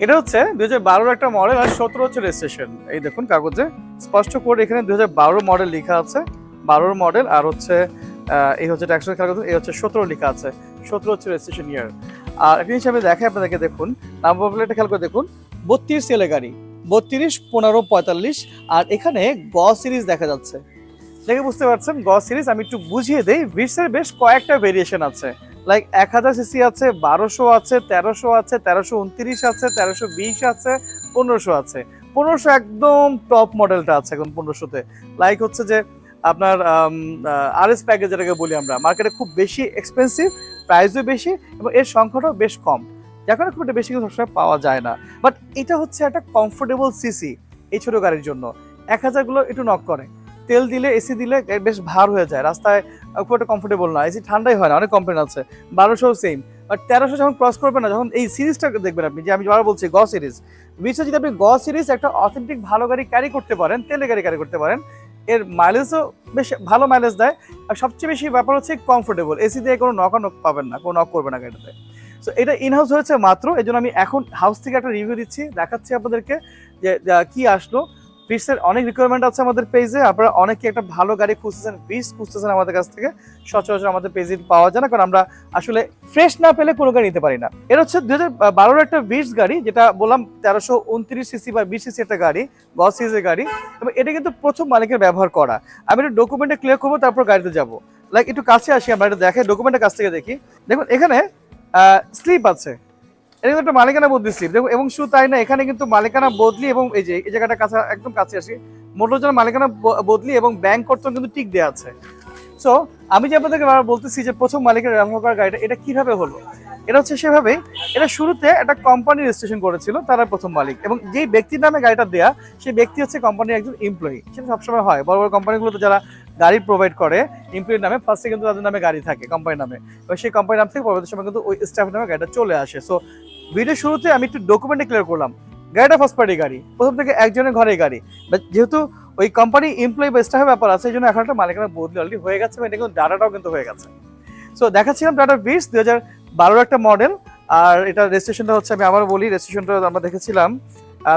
এটা হচ্ছে দুই হাজার একটা মডেল আর সতেরো হচ্ছে রেজিস্ট্রেশন এই দেখুন কাগজে, স্পষ্ট করে এখানে দুই হাজার বারো মডেল লেখা আছে, বারোর মডেল আর হচ্ছে এই হচ্ছে ট্যাক্সের কাগজ, এই হচ্ছে সতেরো লেখা আছে, সতেরো হচ্ছে রেজিস্ট্রেশন ইয়ার আর একটা হিসাবে দেখে আপনাদেরকে, দেখুন নাম্বার প্লেটটা খেয়াল করে দেখুন, বত্রিশ সেলে গাড়ি, বত্রিশ, পনেরো, পঁয়তাল্লিশ, আর এখানে গ সিরিজ দেখা যাচ্ছে। দেখে বুঝতে পারছেন, গ সিরিজ আমি একটু বুঝিয়ে দেই বিটসের বেশ কয়েকটা ভেরিয়েশন আছে। লাইক এক হাজার সিসি আছে, বারোশো আছে, তেরোশো আছে, তেরোশো উনত্রিশ আছে, তেরোশো বিশ আছে, পনেরোশো আছে। পনেরোশো একদম টপ মডেলটা আছে এখন পনেরোশোতে। লাইক হচ্ছে যে আপনার আর এস প্যাকেজ যেটাকে বলি আমরা মার্কেটে খুব বেশি এক্সপেন্সিভ প্রাইসও বেশি এবং এর সংখ্যাটাও বেশ কম। কারণে খুব একটা বেশি কিছু সবসময় পাওয়া যায় না। বাট এটা হচ্ছে একটা কমফোর্টেবল সিসি এই ছোটো গাড়ির জন্য। এক হাজারগুলো একটু নক করে। তেল দিলে এসি দিলে বেশ ভার হয়ে যায়। রাস্তায় খুব একটা কমফোর্টেবল না। এসি ঠান্ডাই হয় না, অনেক কমপ্লেন আছে। বারোশো সেম আর তেরোশো যখন ক্রস করবে না, যখন এই সিরিজটা দেখবেন আপনি, যে আমি বারবার বলছি গ সিরিজ বিশেষ যদি আপনি গ সিরিজ একটা অথেন্টিক ভালো গাড়ি ক্যারি করতে পারেন, তেলে গাড়ি ক্যারি করতে পারেন, এর মাইলেজও বেশ ভালো মাইলেজ দেয়। আর সবচেয়ে বেশি ব্যাপার হচ্ছে কমফোর্টেবল এসি দিয়ে কোনো নক নক পাবেন না, কোনো নক করবে না গাড়িতে সো এটা ইন হাউস হয়েছে মাত্র। এই আমি এখন হাউস থেকে একটা রিভিউ দিচ্ছি, দেখাচ্ছি আপনাদেরকে যে কি আসলো। ফিটসের অনেক রিকোয়ারমেন্ট আছে আমাদের পেজে আপনারা অনেকে একটা ভালো গাড়ি খুঁজতেছেন ফিটস খুঁজতেছেন আমাদের কাছ থেকে। সচরাচর আমাদের পেজে পাওয়া যায় না, কারণ আমরা আসলে ফ্রেশ না পেলে কোনো গাড়ি নিতে পারি না। এটা হচ্ছে দু হাজার একটা বিটস গাড়ি, যেটা বললাম তেরোশো উনত্রিশ সিসি বা বিশ সিসি একটা গাড়ি, গস সিরিজের গাড়ি। এবং এটা কিন্তু প্রথম মালিকের ব্যবহার করা। আমি এটা ডকুমেন্টে ক্লিয়ার করব, তারপর গাড়িতে যাব। লাইক একটু কাছে আসি, আমরা এটা দেখে ডকুমেন্টের কাছ থেকে দেখি। দেখুন, এখানে স্লিপ আছে। এটা কিন্তু একটা মালিকানা বদলি স্লিপ দেখুন এবং শুধু তাই না, এখানে কিন্তু মালিকানা বদলি এবং এই যে, এই জায়গাটা কাছে, একদম কাছে আসি মোটর জন্য মালিকানা বদলি এবং ব্যাংক করতেও কিন্তু টিক দেওয়া আছে। সো আমি যে আপনাদেরকে বলতেছি যে প্রথম মালিকের ব্যবহার করা গাড়িটা, এটা কীভাবে হলো? এটা হচ্ছে সেভাবেই, এটা শুরুতে একটা কোম্পানি রেজিস্ট্রেশন করেছিল তারা প্রথম মালিক এবং যেই ব্যক্তির নামে গাড়িটা দেয়া, সেই ব্যক্তি হচ্ছে কোম্পানির একজন এমপ্লয়ি সেটা সবসময় হয়। বড় বড় কোম্পানিগুলোতে যারা গাড়ি প্রোভাইড করে এমপ্লয়ির নামে ফার্স্টে কিন্তু তাদের নামে গাড়ি থাকে কোম্পানির নামে। এবং সেই কোম্পানির নাম থেকে পরবর্তী সময় কিন্তু ওই স্টাফের নামে গাড়িটা চলে আসে। সো ভিডিও শুরুতে আমি একটু ডকুমেন্টে ক্লিয়ার করলাম। গাড়িটা ফার্স্ট পার্টি গাড়ি, প্রথম থেকে একজনের ঘরে গাড়ি। যেহেতু ওই কোম্পানি এমপ্লয়ি বা স্টাফের ব্যাপার আছে, এই জন্য এখন একটা মালিকানা বদলি অলরেডি হয়ে গেছে এটা কিন্তু ডাটাটাও কিন্তু হয়ে গেছে। সো দেখাচ্ছিলাম ডাটা বিটস দুই হাজার বারোর একটা মডেল আর এটা রেজিস্ট্রেশনটা হচ্ছে, আমি আবার বলি রেজিস্ট্রেশনটা আমরা দেখেছিলাম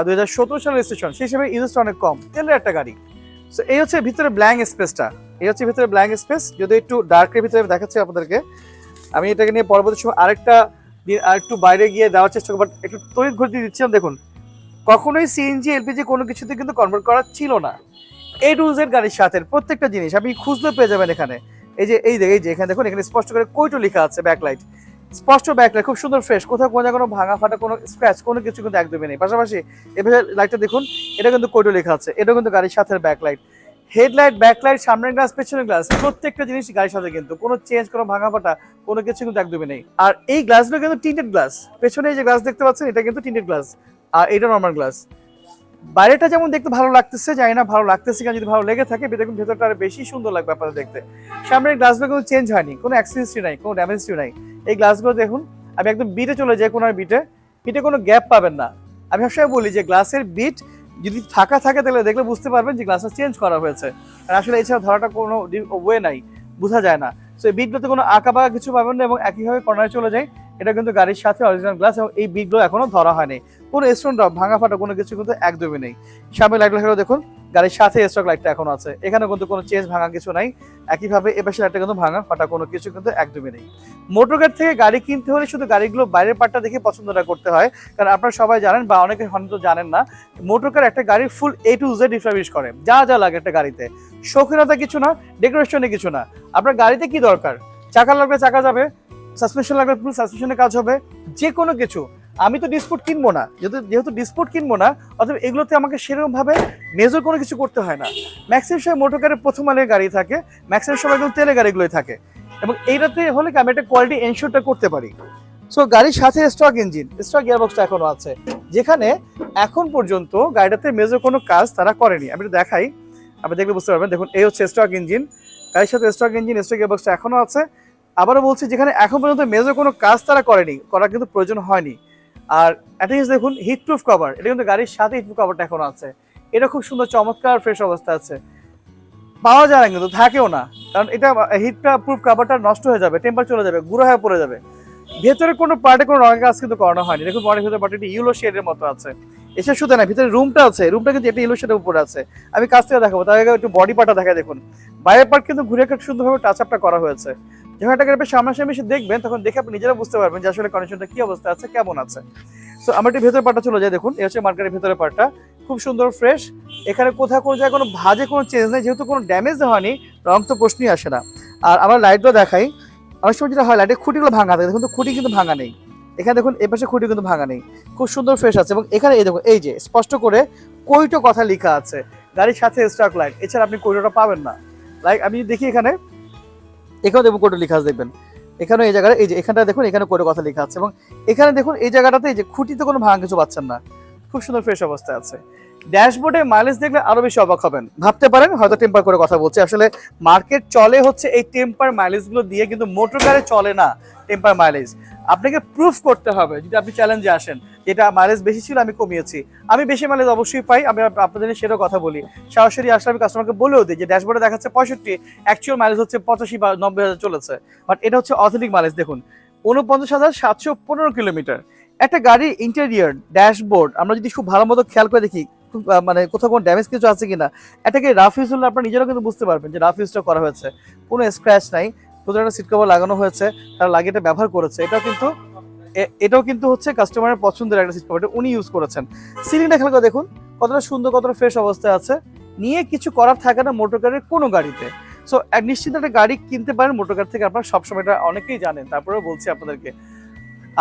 দুই হাজার সতেরো সালের রেজিস্ট্রেশন সেই হিসেবে ইউজটা অনেক কম তেলের একটা গাড়ি। সো এই হচ্ছে ভিতরে ব্ল্যাঙ্ক স্পেসটা এই হচ্ছে ভিতরে ব্ল্যাঙ্ক স্পেস যদি একটু ডার্কের ভিতরে দেখাচ্ছি আপনাদেরকে, আমি এটাকে নিয়ে পরবর্তী সময় আরেকটা আর একটু বাইরে গিয়ে দেওয়ার চেষ্টা বাট একটু তড়িৎ ঘটি দিচ্ছিলাম, দেখুন। কখনোই সিএনজি এলপিজি কোনো কিছুতে কিন্তু কনভার্ট করা ছিল না। এ টু জেড গাড়ির সাথে প্রত্যেকটা জিনিস, আপনি খুঁজলে পেয়ে যাবেন এখানে। এই যে, এই এই যে, এখানে দেখুন, এখানে স্পষ্ট করে কৈটো লেখা আছে ব্যাকলাইট স্পষ্ট ব্যাকলাইট খুব সুন্দর ফ্রেশ কোথাও কোনো কোনো ভাঙা ফাটা, কোনো স্ক্র্যাচ কোনো কিছু কিন্তু একদমই নেই। পাশাপাশি এভাবে লাইটটা দেখুন এটা কিন্তু কৈটো লেখা আছে এটা কিন্তু গাড়ির সাথে ব্যাকলাইট হেডলাইট, ব্যাকলাইট, সামনের গ্লাস পেছনের গ্লাস প্রত্যেকটা জিনিস গাড়ির সাথে কিন্তু। কোনো চেঞ্জ কোনো ভাঙা ফাটা কোনো কিছু কিন্তু একদমই নেই। আর এই গ্লাসগুলো কিন্তু টিন্টেড গ্লাস পেছনে যে গ্লাস দেখতে পাচ্ছেন, এটা কিন্তু টিন্টেড গ্লাস আর এটা নর্মাল গ্লাস বাইরেটা যেমন দেখতে ভালো লাগতেছে, জানি না ভালো লাগতেছে কিনা, যদি ভালো লেগে থাকে দেখুন ভেতরটা আরও বেশি সুন্দর লাগবে আপনাদের দেখতে। সামনের গ্লাসগুলো কিন্তু চেঞ্জ হয়নি, কোনো অ্যাক্সিডেন্সি নাই, কোনো ড্যামেজটি নাই। এই গ্লাসগুলো দেখুন, আমি একদম বিটে চলে যাই কোনো বিটে বিটে কোনো গ্যাপ পাবেন না। আমি সবসময় বলি যে গ্লাসের বিট যদি ফাঁকা থাকে তাহলে দেখলে বুঝতে পারবেন যে গ্লাসটা চেঞ্জ করা হয়েছে। আর আসলে এছাড়া ধরাটা কোনো ওয়ে নাই, বোঝা যায় না। সো এই বিটগুলোতে কোনো আঁকা বাঁকা কিছু পাবেন না এবং একইভাবে কর্নারে চলে যায় এটা কিন্তু গাড়ির সাথে অরিজিনাল গ্লাস এবং এই বিটগুলো এখনও ধরা হয়নি। কোনো স্টোন ড্রপ ভাঙা ফাটা কোনো কিছু কিন্তু একদমই নেই। সামনে লাইট দেখুন। গাড়ির সাথে স্টক লাইটটা এখনও আছে। এখানে কিন্তু কোনো চেঞ্জ ভাঙা কিছু নাই। একইভাবে এ পাশে লাইটটা কিন্তু ভাঙা, ফাটা কোনো কিছু কিন্তু একদমই নেই। মোটর থেকে গাড়ি কিনতে হলে শুধু গাড়িগুলো বাইরের পার্টটা দেখে পছন্দটা করতে হয়। কারণ আপনারা সবাই জানেন বা অনেকে হয়তো জানেন না মোটর কার একটা গাড়ির full A to Z refurbish করে। যা যা লাগে একটা গাড়িতে। শৌখিনতা কিছু না ডেকোরেশনে কিছু না। আপনার গাড়িতে কি দরকার? চাকা লাগবে চাকা যাবে সাসপেনশন লাগবে ফুল সাসপেনশনের কাজ হবে। যে কোনো কিছু। আমি তো ডিসপুট কিনবো না। যেহেতু যেহেতু ডিসপুট কিনবো না অথবা এগুলোতে আমাকে সেরকমভাবে মেজর কোনো কিছু করতে হয় না। ম্যাক্সিমাম সময় মোটর কারের প্রথম মালের গাড়ি থাকে ম্যাক্সিমাম সময় কিন্তু তেলের গাড়িগুলোই থাকে। এবং এইটাতে হলে কি আমি একটা কোয়ালিটি এনশোরটা করতে পারি। সো গাড়ির সাথে স্টক ইঞ্জিন স্টক গিয়ারবক্সটা এখনও আছে। যেখানে এখন পর্যন্ত গাড়িটাতে মেজর কোনো কাজ তারা করেনি। আমি দেখাই, আপনি দেখলে বুঝতে পারবেন। দেখুন, এই হচ্ছে স্টক ইঞ্জিন গাড়ির সাথে স্টক ইঞ্জিন স্টক গিয়ারবক্সটা এখনও আছে। আবারও বলছি, যেখানে এখন পর্যন্ত মেজর কোনো কাজ তারা করেনি, করার কিন্তু প্রয়োজন হয়নি। আর জিনিস দেখুন হিটপ্রুফ কভার এটা কিন্তু গাড়ির সাথে হিটপ্রুফ কভারটা এখন আছে। এটা খুব সুন্দর, চমৎকার ফ্রেশ অবস্থা আছে। পাওয়া যায় না কিন্তু, থাকেও না। কারণ এটা হিটটা প্রুফ কাভারটা নষ্ট হয়ে যাবে টেম্পার চলে যাবে, গুঁড়ো হয়ে পড়ে যাবে। ভেতরে কোনো পার্টে কোনো রঙের কাজ কিন্তু করানো হয়নি। দেখুন অনেক ভেতরে পার্টিটি ইউলো শেডের মতো আছে। এসে শুধু না ভিতরে রুমটা আছে রুমটা কিন্তু একটা ইউলো শেডের উপরে আছে। আমি কাছ থেকে দেখাবো, তার একটু বডি পার্টটা দেখা দেখুন। বাইরের পার্ট কিন্তু ঘুরে একটা সুন্দরভাবে টাচ আপটা করা হয়েছে। যখন একটা গাড়ি সামনাসামনি এসে দেখবেন, তখন দেখে আপনি নিজেরা বুঝতে পারবেন যে আসলে কন্ডিশনটা কি অবস্থা আছে, কেমন আছে। সো আমার একটু ভেতরের পার্টটা চলে যাই, দেখুন। এই হচ্ছে মার্কেটের ভেতরের পার্টটা খুব সুন্দর ফ্রেশ এখানে কোথাও কোনো জায়গায় কোনো ভাজে কোনো চেঞ্জ নেই, যেহেতু কোনো ড্যামেজ হয়নি, রং তো প্রশ্নই আসে না। আর আমরা লাইটগুলো দেখাই। অনেক সময় যেটা হয় লাইটের খুঁটিগুলো ভাঙা থাকে, দেখুন তো খুঁটি কিন্তু ভাঙা নেই। এখানে দেখুন এই পাশে খুঁটি কিন্তু ভাঙা নেই। খুব সুন্দর ফ্রেশ আছে এবং এখানে এই দেখুন, এই যে, স্পষ্ট করে কইটো কথা লেখা আছে। গাড়ির সাথে স্টক লাইট এছাড়া আপনি কইটোটা পাবেন না। লাইক আমি দেখি এখানে, এখানেও দেখুন কইটো লেখা আছে, দেখবেন। এখানে এই জায়গাটা, এই যে, এখানটা দেখুন, এখানে কইটো কথা লেখা আছে এবং এখানে দেখুন, এই জায়গাটাতে এই যে, খুঁটিতে কোনো ভাঙা কিছু পাচ্ছেন না। খুব সুন্দর ফ্রেশ অবস্থায় আছে। ড্যাশবোর্ডে মাইলেজ দেখলে আরও বেশি অবাক হবেন। ভাবতে পারেন, হয়তো টেম্পার করে কথা বলছি। আসলে মার্কেট চলে হচ্ছে এই টেম্পার মাইলেজগুলো দিয়ে, কিন্তু মোটর গাড়ি চলে না টেম্পার মাইলেজ আপনাকে প্রুফ করতে হবে, যদি আপনি চ্যালেঞ্জে আসেন যেটা মাইলেজ বেশি ছিল, আমি কমিয়েছি। আমি বেশি মাইলেজ অবশ্যই পাই, আমি আপনাদের সেটাও কথা বলি। সরাসরি আসলে আমি কাস্টমারকে বলেও দিই যে ড্যাশবোর্ডে দেখাচ্ছে পঁয়ষট্টি অ্যাকচুয়াল মাইলেজ হচ্ছে পঁচাশি বা নব্বই হাজার চলেছে। বাট এটা হচ্ছে অথেন্টিক মাইলেজ দেখুন। উনপঞ্চাশ হাজার সাতশো পনেরো কিলোমিটার। একটা গাড়ির ইন্টেরিয়র ড্যাশবোর্ড আমরা যদি খুব ভালো মতো খেয়াল করে দেখি মানে কোথাও কোনো ড্যামেজ কিছু আছে কিনা এটাকে রাফ ইউজ হলে আপনারা নিজেরাও কিন্তু বুঝতে পারবেন যে রাফ ইউজটা করা হয়েছে। কোনো স্ক্র্যাচ নাই কোথাও একটা সিট কভার লাগানো হয়েছে, তারা লাগিয়ে এটা ব্যবহার করেছে। এটাও কিন্তু এটাও কিন্তু হচ্ছে কাস্টমারের পছন্দের একটা সিট কভার উনি ইউজ করেছেন। সিলিংটা করে দেখুন, কতটা সুন্দর, কতটা ফ্রেশ অবস্থায় আছে। নিয়ে কিছু করার থাকে না মোটর গাড়ির কোনো গাড়িতে। সো এক নিশ্চিত একটা গাড়ি কিনতে পারেন মোটর গাড়ি থেকে, আপনারা সবসময় এটা অনেকেই জানেন, তারপরেও বলছি আপনাদেরকে।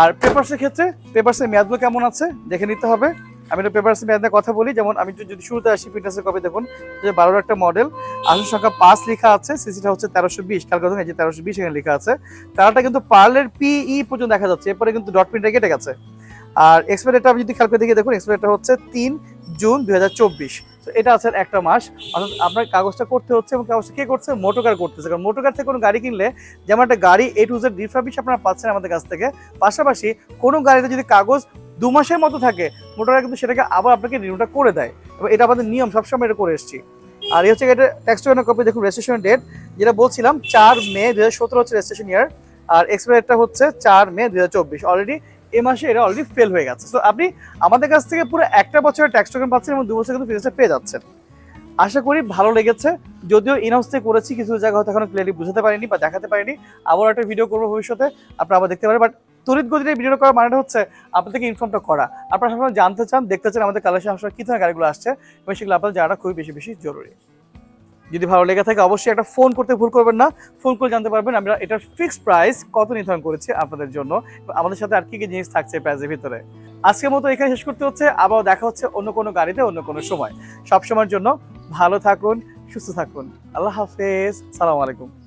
আর পেপারসের ক্ষেত্রে পেপারসের মেয়াদগুলো কেমন আছে, দেখে নিতে হবে। আমি একটা পেপারসের মেয়াদের কথা বলি, যেমন আমি যদি শুরুতে আসি ফিটনেসের কপি দেখুন যে বারোর একটা মডেল আসল সংখ্যা পাঁচ লেখা আছে সিসিটা হচ্ছে তেরোশো বিশ করুন, এই যে তেরোশো বিশ এখানে লেখা আছে। তারাটা কিন্তু পার্লের পিই পর্যন্ত দেখা যাচ্ছে, এরপরে কিন্তু ডট প্রিন্টটা কেটে গেছে। আর এক্সপায়ারটা আমি যদি খেয়াল করে দেখে, দেখুন এক্সপায়ারটা হচ্ছে তিন জুন দুই হাজার চব্বিশ। তো এটা আছে একটা মাস, অর্থাৎ আপনার কাগজটা করতে হচ্ছে এবং কাগজটা কে করছে? মোটোকার করতেছে। কারণ মোটোকার থেকে কোনো গাড়ি কিনলে, যেমন একটা গাড়ি এ টু জেড রিফাবিশ আপনারা পাচ্ছেন আমাদের কাছ থেকে, পাশাপাশি কোনো গাড়িতে যদি কাগজ দু মাসের মতো থাকে। মোটরকার কিন্তু সেটাকে আবার আপনাকে রিনিউটা করে দেয়। এবং এটা আমাদের নিয়ম, সবসময় এটা করে এসেছি। আর এই হচ্ছে এটা ট্যাক্স কপি দেখুন রেজিস্ট্রেশন ডেট যেটা বলছিলাম, চার মে দু হাজার সতেরো হচ্ছে রেজিস্ট্রেশন ইয়ার আর এক্সপায়ারটা হচ্ছে চার মে দু হাজার চব্বিশ। অলরেডি এ মাসে এটা অলরেডি ফেল হয়ে গেছে। তো আপনি আমাদের কাছ থেকে পুরো একটা বছরের ট্যাক্স টোকেন পাচ্ছেন এবং দু বছর কিন্তু ফিনান্সটা পেয়ে যাচ্ছেন। আশা করি ভালো লেগেছে। যদিও ইনহাউস থেকে করেছি, কিছু জায়গা হয়তো এখনও ক্লিয়ারলি বুঝাতে পারিনি বা দেখাতে পারিনি। আবার একটা ভিডিও করব ভবিষ্যতে। আপনারা আবার দেখতে পারেন বাট তড়িৎ গতিতে ভিডিও করার মানেটা হচ্ছে আপনাদেরকে ইনফর্মটা করা। আপনারা সবসময় জানতে চান, দেখতে চান আমাদের কালেকশন আসলে কি ধরনের গাড়িগুলো আসছে, এবং সেগুলো আপনাদের জানাটা খুবই বেশি বেশি জরুরি। যদি ভালো লেগে থাকে, অবশ্যই একটা ফোন করতে ভুল করবেন না। ফোন করে জানতে পারবেন আমরা এটার ফিক্সড প্রাইস কত নির্ধারণ করেছি আপনাদের জন্য আমাদের সাথে আর কি কি জিনিস থাকছে প্রাইসের ভিতরে। আজকের মতো এখানে শেষ করতে হচ্ছে আবার দেখা হচ্ছে অন্য কোনো গাড়িতে, অন্য কোনো সময়। সব সময়ের জন্য ভালো থাকুন, সুস্থ থাকুন। আল্লাহ হাফেজ, সালাম আলাইকুম।